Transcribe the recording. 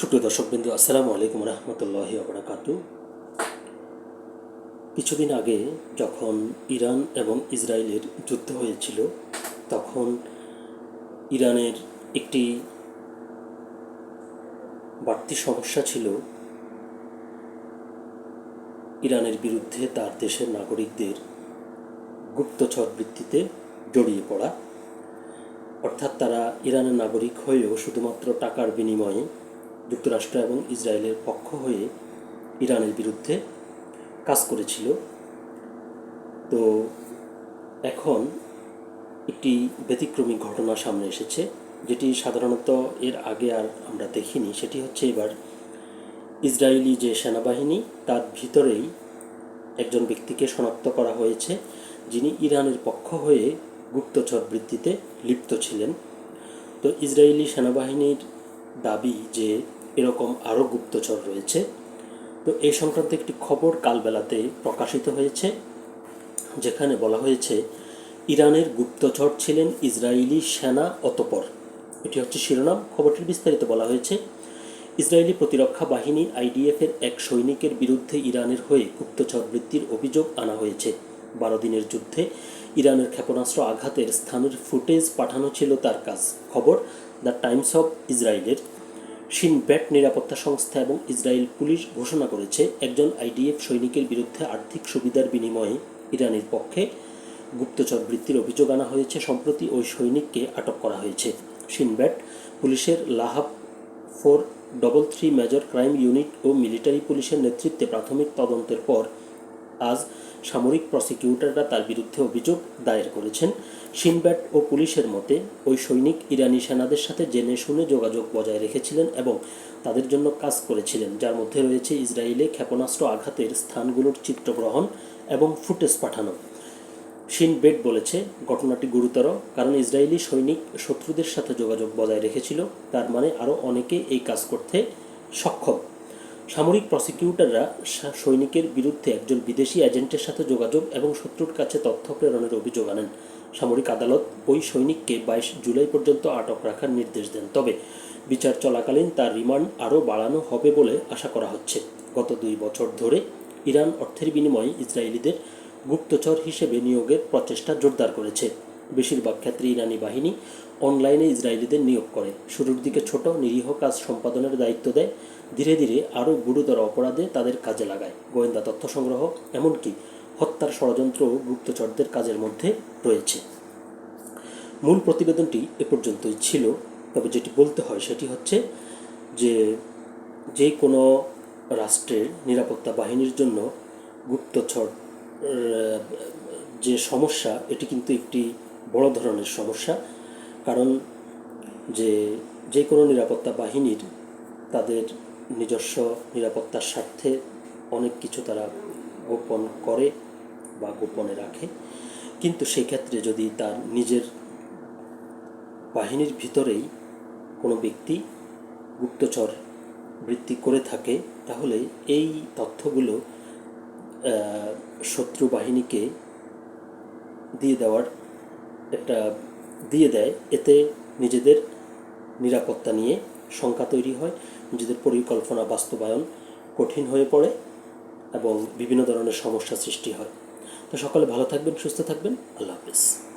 সুপ্রিয় দর্শকবৃন্দ, আসসালামু আলাইকুম রহমতুল্লাহি আবরাকাতু কিছুদিন আগে যখন ইরান এবং ইসরায়েলের যুদ্ধ হয়েছিল, তখন ইরানের একটি বাড়তি সমস্যা ছিল, ইরানের বিরুদ্ধে তার দেশের নাগরিকদের গুপ্তচর বৃত্তিতে জড়িয়ে পড়া। অর্থাৎ তারা ইরানের নাগরিক হয়েও শুধুমাত্র টাকার বিনিময়ে যুক্তরাষ্ট্র এবং ইসরায়েলের পক্ষ হয়ে ইরানের বিরুদ্ধে কাজ করেছিল। তো এখন একটি ব্যতিক্রমী ঘটনা সামনে এসেছে, যেটি সাধারণত এর আগে আর আমরা দেখিনি। সেটি হচ্ছে এবার ইসরায়েলি যে সেনাবাহিনী, তার ভিতরেই একজন ব্যক্তিকে শনাক্ত করা হয়েছে, যিনি ইরানের পক্ষ হয়ে গুপ্তচর বৃত্তিতে লিপ্ত ছিলেন। তো ইসরায়েলি সেনাবাহিনীর দাবি যে এরকম আরও গুপ্তচর রয়েছে। তো এই সংক্রান্ত একটি খবর কালবেলাতে প্রকাশিত হয়েছে, যেখানে বলা হয়েছে, ইরানের গুপ্তচর ছিলেন ইসরায়েলি সেনা অতপর। এটি হচ্ছে শিরোনাম, খবরটির বিস্তারিত বলা হয়েছে। ইসরায়েলি প্রতিরক্ষা বাহিনীর আইডিএফের এক সৈনিকের বিরুদ্ধে ইরানের হয়ে গুপ্তচর বৃত্তির অভিযোগ আনা হয়েছে। বারো দিনের যুদ্ধে ইরানের ক্ষেপণাস্ত্র আঘাতের স্থানের ফুটেজ পাঠানো ছিল তার কাজ। খবর, দ্য টাইমস অফ ইসরায়েলের শিন ব্যাট নিরাপত্তা সংস্থা এবং ইসরায়েল পুলিশ ঘোষণা করেছে, একজন আইডিএফ সৈনিকের বিরুদ্ধে আর্থিক সুবিধার বিনিময়ে ইরানের পক্ষে গুপ্তচর বৃত্তির অভিযোগ আনা হয়েছে, সম্প্রতি ওই সৈনিককে আটক করা হয়েছে। সিনব্যাট পুলিশের Lahab four double three major crime unit ও মিলিটারি পুলিশের নেতৃত্বে প্রাথমিক তদন্তের পর আজ সামরিক প্রসিকিউটররা তার বিরুদ্ধে অভিযোগ দায়ের করেছেন। সিনব্যাট ও পুলিশের মতে, ওই সৈনিক ইরানি সেনাদের সাথে জেনে শুনে যোগাযোগ বজায় রেখেছিলেন এবং তাদের জন্য কাজ করেছিলেন, যার মধ্যে রয়েছে ইসরায়েলে ক্ষেপণাস্ত্র আঘাতের স্থানগুলোর চিত্রগ্রহণ এবং ফুটেজ পাঠানো। শিনবেট বলেছে, ঘটনাটি গুরুতর, কারণ ইসরায়েলি সৈনিক শত্রুদের সাথে যোগাযোগ বজায় রেখেছিল। তার মানে আরও অনেকে এই কাজ করতে সক্ষম। সামরিক প্রসিকিউটররা সৈনিকের বিরুদ্ধে একজন বিদেশি এজেন্টের সাথে যোগাযোগ এবং শত্রুর কাছে তথ্য প্রেরণের অভিযোগ আনেন। সামরিক আদালত ওই সৈনিককে বাইশ জুলাই পর্যন্ত আটক রাখার নির্দেশ দেন। তবে বিচার চলাকালীন তার রিমান্ড আরও বাড়ানো হবে বলে আশা করা হচ্ছে। গত দুই বছর ধরে ইরান অর্থের বিনিময়ে ইসরায়েলিদের গুপ্তচর হিসেবে নিয়োগের প্রচেষ্টা জোরদার করেছে। বেশিরভাগ ক্ষেত্রে ইরানি বাহিনী অনলাইনে ইসরায়েলিদের নিয়োগ করে। শুরুর দিকে ছোট, নিরীহ কাজ সম্পাদনের দায়িত্ব দেয়। ধীরে ধীরে আরও গুরুতর অপরাধে তাদের কাজে লাগায়। গোয়েন্দা তথ্য সংগ্রহ, এমনকি হত্যার ষড়যন্ত্র গুপ্তচরদের কাজের মধ্যে রয়েছে। মূল প্রতিবেদনটি এ পর্যন্তই ছিল। তবে যেটি বলতে হয় সেটি হচ্ছে যে যে কোনো রাষ্ট্রের নিরাপত্তা বাহিনীর জন্য গুপ্তচর যে সমস্যা, এটি কিন্তু একটি বড় ধরনের সমস্যা। কারণ যে যে কোনো নিরাপত্তা বাহিনীর তাদের নিজস্ব নিরাপত্তার স্বার্থে অনেক কিছু তারা গোপন করে বা গোপনে রাখে। কিন্তু সেই ক্ষেত্রে যদি তার নিজের বাহিনীর ভিতরেই কোনো ব্যক্তি গুপ্তচর বৃত্তি করে থাকে, তাহলে এই তথ্যগুলো শত্রু বাহিনীকে দিয়ে দেওয়ার একটা দিয়ে দেয়, এতে নিজেদের নিরাপত্তা নিয়ে শঙ্কা তৈরি হয়, নিজেদের পরিকল্পনা বাস্তবায়ন কঠিন হয়ে পড়ে এবং বিভিন্ন ধরনের সমস্যা সৃষ্টি হয়। তো সকলে ভালো থাকবেন, সুস্থ থাকবেন, আল্লাহ হাফেজ।